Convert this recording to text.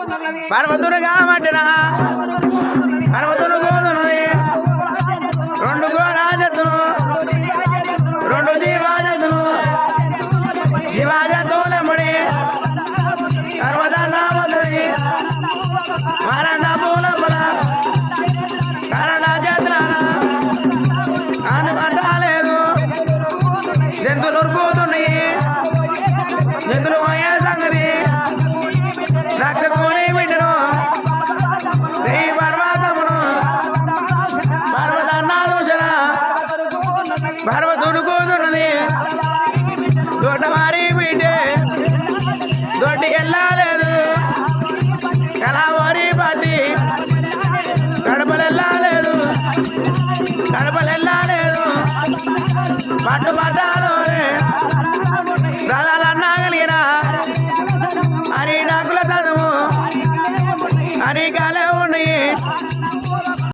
పర్వతులు కాబట్టిన పర్వతులు గోదున్నది రెండు గోరాజతులు రెండు దీవాజతులు జీవాజతులు. పర్వత నామతుడి మరణ మూలముల కరణ జత్రాల అనుకుంటలేదు జంతువులు ఉరుకుతున్నాయి జంతువులు పర్వతుడు కూతున్నది. దొడ్డవారి బిడ్డే దొడ్డి వెళ్ళలేదు కళావారి వారి కడపలు వెళ్ళలేదు కడపలు వెళ్ళలేదు పట్టు పట్టాలోనే రథాలన్నా కలిగిన అని డబ్బుల చదువు అని కాలే ఉన్నాయి.